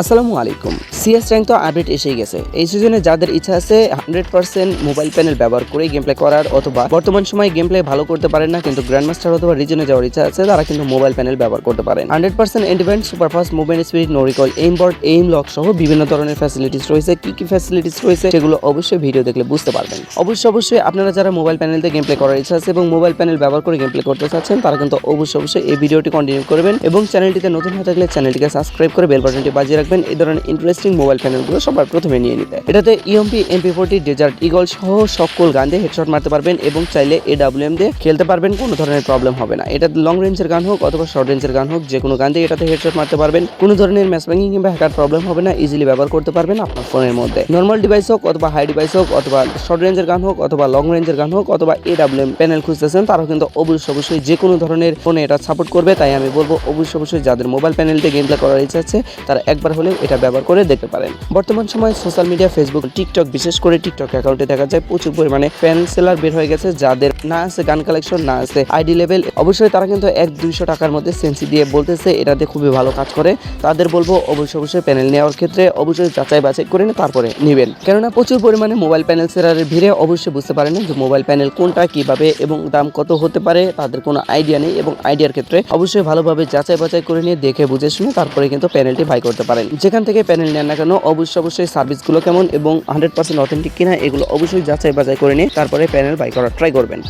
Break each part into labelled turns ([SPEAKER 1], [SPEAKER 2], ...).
[SPEAKER 1] আসসালামু আলাইকুম। CS rank তো আপডেট এসেই গেছে। এই সিজনে যাদের ইচ্ছা আছে হান্ড্রেড পার্সেন্ট মোবাইল প্যানেল ব্যবহার করে গেম প্লে করার অথবা বর্তমান সময়ে গেম প্লে ভালো করতে পারেন না, কিন্তু গ্র্যান্ড মাস্টার অথবা রিজনে যাওয়ার ইচ্ছা আছে, তারা কিন্তু মোবাইল প্যানেল ব্যবহার করতে পারেন। Hundred percent independent superfast movement speed no recoil aimbot aim lock সহ বিভিন্ন ধরনের ফ্যাসিলিটিস রয়েছে। কি কি ফ্যাসিলিটিস রয়েছে সেগুলো অবশ্যই ভিডিও দেখলে বুঝতে পারবেন। অবশ্যই অবশ্যই আপনারা যারা মোবাইল প্যানেল দিয়ে গেম প্লে করার ইচ্ছা আছে এবং মোবাইল প্যানেল ব্যবহার করে গেম প্লে করতে চাচ্ছেন, তারা কিন্তু অবশ্যই অবশ্যই এই ভিডিওটি কন্টিনিউ করবেন এবং চ্যানেলটিতে নতুন হয়ে থাকলে চ্যানেলটিকে সাবস্ক্রাইব করে বেল বাটনটি বাজিয়ে রাখবেন। এই ধরনের ইন্টারেস্টিং মোবাইল প্যানেলগুলো সবার প্রথমে নিয়ে নিতে। এটাতে EMP MP forty desert eagle সহ সকল গান দিয়ে হেডশট মারতে পারবেন এবং চাইলে এ ডাব্লিউএম দিয়ে খেলতে পারবেন, কোনো ধরনের প্রবলেম হবে না। এটা লং রেঞ্জের গান হোক অথবা শর্ট রেঞ্জের গান হোক যে কোনো গান দিয়ে এটাতে হেডশট মারতে পারবেন, কোনো ধরনের ম্যাচ ব্যাঙ্কিং কিংবা হ্যাকার প্রবলেম হবে না ইজিলি ব্যবহার করতে পারবেন আপনার ফোনের মধ্যে। নর্মাল ডিভাইস হোক অথবা হাই ডিভাইস হোক অথবা শর্ট রেঞ্জের গান হোক অথবা লং রেঞ্জের গান হোক অথবা এ ডাব্লিউএম প্যানেল খুঁজতেছেন, তারাও কিন্তু অবশ্যই অবশ্যই যে কোনো ধরনের ফোনে এটা সাপোর্ট করবে। তাই আমি বলব অবশ্যই অবশ্যই যাদের মোবাইল প্যানেল দিয়ে গেম প্লে করার ইচ্ছা আছে, তারা একবার হলেও এটা ব্যবহার করে দেখতে পারেন। বর্তমান সময়ে সোশ্যাল মিডিয়া ফেসবুক টিকটক বিশেষ করে টিকটক অ্যাকাউন্টে দেখা যায় প্রচুর পরিমাণে ফ্যান সেলার বের হয়ে গেছে, যাদের না আছে গান কালেকশন না আছে আইডি লেভেল অবশ্যই তারা কিন্তু এক দুইশো টাকার মধ্যে সেন্সি দিয়ে বলতেছে, এটাতে খুবই ভালো কাজ করে। তাদের বলব অবশ্যই অবশ্যই প্যানেল নেওয়ার ক্ষেত্রে অবশ্যই যাচাই বাছাই করে নিয়ে তারপরে নেবেন। কেননা প্রচুর পরিমাণে মোবাইল প্যানেল সেলারের ভিড়ে অবশ্যই বুঝতে পারেন যে মোবাইল প্যানেল কোনটা কীভাবে এবং দাম কত হতে পারে, তাদের কোনো আইডিয়া নেই এবং আইডিয়ার ক্ষেত্রে অবশ্যই ভালোভাবে যাচাই বাছাই করে নিয়ে দেখে বুঝে শুনে তারপরে কিন্তু প্যানেলটি বাই করতে পারেন। যেখান থেকে প্যানেল নেন কেন অবশ্যই অবশ্যই সার্ভিসগুলো কেমন এবং হান্ড্রেড পার্সেন্ট অথেন্টিক কিনা এগুলো অবশ্যই যাচাই বাছাই করে নিয়ে তারপরে প্যানেল বাই করার ট্রাই করবেন।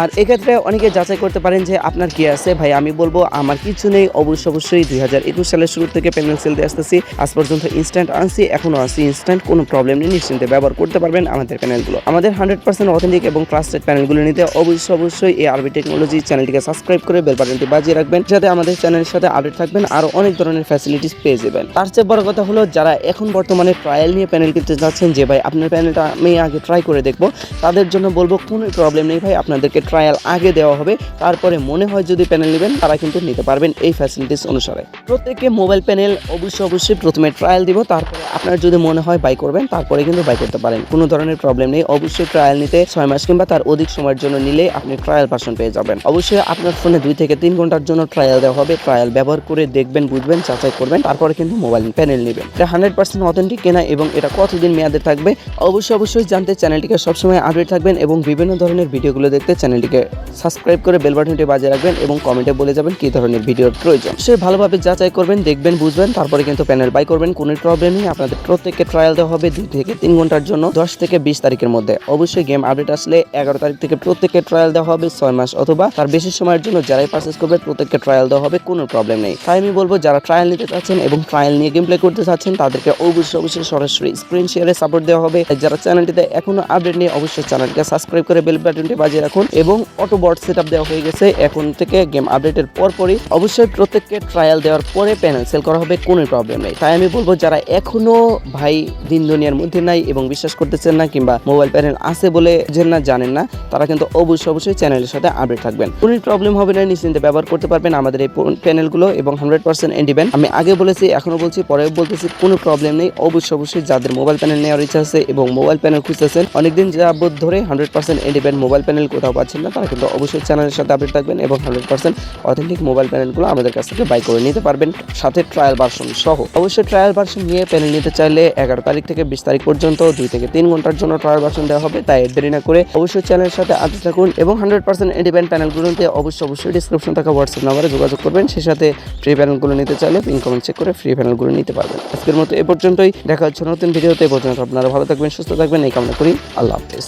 [SPEAKER 1] আর এক্ষেত্রে অনেকে যাচাই করতে পারেন যে আপনার কি আছে? ভাই, আমি বলব আমার কিছু নেই। অবশ্যই অবশ্যই দুই হাজার একুশ সালের শুরু থেকে প্যানেল সেল দিয়ে আসতেছি। আজ পর্যন্ত ইনস্ট্যান্ট আনছি, এখনও আছি। ইনস্ট্যান্ট কোনো প্রবলেম নেই। নিশ্চিন্তে ব্যবহার করতে পারবেন আমাদের প্যানেলগুলো আমাদের হান্ড্রেড পার্সেন্ট অথেন্টিক এবং ট্রাস্টেড প্যানেলগুলো নিতে অবশ্যই অবশ্যই এই আরবি টেকনোলজি চ্যানেলটিকে সাবস্ক্রাইব করে বেল বাটনটি বাজিয়ে রাখবেন। যাতে আমাদের চ্যানেলের সাথে আপডেট থাকবেন। আরও অনেক ধরনের ফ্যাসিলিটিস পেয়ে যাবেন। তার চেয়ে বড় কথা হলো, যারা এখন বর্তমানে ট্রায়াল নিয়ে প্যানেল কিনতে যাচ্ছেন যে ভাই, আপনার প্যানেলটা আমি আগে ট্রাই করে দেখব। তাদের জন্য বলব, কোনো প্রবলেম নেই ভাই, আপনাদেরকে ট্রায়াল আগে দেওয়া হবে। তারপরে মনে হয় যদি প্যানেল নেবেন, তারা কিন্তু নিতে পারবেন এই ফ্যাসিলিটিস অনুসারে। প্রত্যেককে মোবাইল প্যানেল অবশ্যই অবশ্যই প্রথমে ট্রায়াল দিব, তারপরে আপনার যদি মনে হয় বাই করবেন, তারপরে কিন্তু বাই করতে পারেন। কোনো ধরনের প্রবলেম নেই, অবশ্যই ট্রায়াল নিতে ছয় মাস কিংবা তার অধিক সময়ের জন্য নিলে আপনি ট্রায়াল পার্সন পেয়ে যাবেন। অবশ্যই আপনার ফোনে দুই থেকে তিন ঘণ্টার জন্য ট্রায়াল দেওয়া হবে। ট্রায়াল ব্যবহার করে দেখবেন, বুঝবেন, যাচাই করবেন, তারপরে কিন্তু মোবাইল প্যানেল নেবেন। হান্ড্রেড পার্সেন্ট অথেন্টিক কেনা এবং এটা কতদিন মেয়াদে থাকবে, অবশ্যই অবশ্যই জানতে চ্যানেলটিকে সবসময় আপডেট থাকবেন এবং বিভিন্ন ধরনের ভিডিওগুলো দেখতে চ্যানেলটিকে সাবস্ক্রাইব করে বেল বাটনটি বাজিয়ে রাখবেন এবং কমেন্টে বলে যাবেন কী ধরনের ভিডিওর প্রয়োজন। সে ভালোভাবে যাচাই করবেন, দেখবেন, বুঝবেন, তারপরে কিন্তু প্যানেল বাই করবেন, কোনো প্রবলেম নেই, আপনাদের প্রত্যেককে ট্রায়াল দেওয়া হবে দুই থেকে তিন ঘণ্টার জন্য দশ থেকে বিশ তারিখের মধ্যে। অবশ্যই গেম আপডেট আসলে এগারো তারিখ থেকে প্রত্যেককে ট্রায়াল দেওয়া হবে, ছয় মাস অথবা তার বেশি সময়ের জন্য যারাই পারচেস করবে প্রত্যেককে ট্রায়াল দেওয়া হবে, কোনো প্রবলেম নেই। তাই আমি বলব, যারা ট্রায়াল নিতে চাচ্ছেন এবং ট্রায়াল নিয়ে গেম প্লে করতে চাচ্ছেন তাদেরকে অবশ্যই অবশ্যই সরাসরি স্ক্রিন শেয়ারে সাপোর্ট দেওয়া হবে। যারা চ্যানেলটিতে এখনও আপডেট নিয়ে অবশ্যই চ্যানেলটিকে সাবস্ক্রাইব করে বেল বাটনটি বাজিয়ে রাখুন এবং অটো বট সেট দেওয়া হয়ে গেছে। এখন থেকে গেম আপডেটের পরপরই অবশ্যই প্রত্যেককে ট্রায়াল দেওয়ার পরে প্যানেল সেল করা হবে, কোনো প্রবলেম নেই। তাই আমি বলব, যারা এখনও ভাই দিন দুনিয়ার মধ্যে নাই এবং বিশ্বাস করতেছেন না কিংবা মোবাইল প্যানেল আছে বলে যে না, জানেন না, তারা কিন্তু অবশ্যই অবশ্যই চ্যানেলের সাথে আপডেট থাকবেন। কোনো প্রবলেম হবে না, নিশ্চিন্তে ব্যবহার করতে পারবেন আমাদের এই প্যানেলগুলো এবং হান্ড্রেড পার্সেন্ট এন্ডিবেন আমি আগে বলেছি, এখনও বলছি, পরেও বলতেছি, কোনো প্রবলেম নেই। অবশ্যই অবশ্যই যাদের মোবাইল প্যানেল নেওয়ার ইচ্ছা আছে এবং মোবাইল প্যানেল খুঁজতেছেন, অনেকদিন যাবত ধরে হান্ড্রেড পার্সেন্ট এন্ডিবেন মোবাইল প্যানেল কোথাও পাচ্ছেন না, তারা কিন্তু অবশ্যই চ্যানেলের সাথে আপডেট থাকবেন এবং হান্ড্রেড পার্সেন্ট অথেন্টিক মোবাইল প্যানেলগুলো আমাদের কাছ থেকে বাই করে নিতে পারবেন, সাথে ট্রায়াল ভার্সন সহ। অবশ্যই ট্রায়াল ভার্সন নিয়ে প্যানেল নিতে চাইলে এগারো তারিখ থেকে বিশ তারিখ পর্যন্ত দুই থেকে তিন ঘণ্টার জন্য ট্রায়াল ভার্সন দেওয়া হবে, তাই দেরি না করে অবশ্যই চ্যানেলের সাথে আপডেট থাকুন এবং হান্ড্রেড পার্সেন্ট এন্ডিপেন্ড প্যানেলগুলোতে অবশ্যই অবশ্যই ডিসক্রিপশন থাকা হোয়াটসঅ্যাপ নাম্বারে যোগাযোগ করবেন সে সাথে ফ্রি প্যানেলগুলো নিতে চাইলে পিন কমেন্ট চেক করে ফ্রি প্যানেলগুলো নিতে পারবেন। আজকের মতো পর্যন্তই। দেখা হচ্ছে নতুন ভিডিওতে। পর্যন্ত আপনারা ভালো থাকবেন, সুস্থ থাকবেন। এই কামনা করি। আল্লাহ হাফিজ।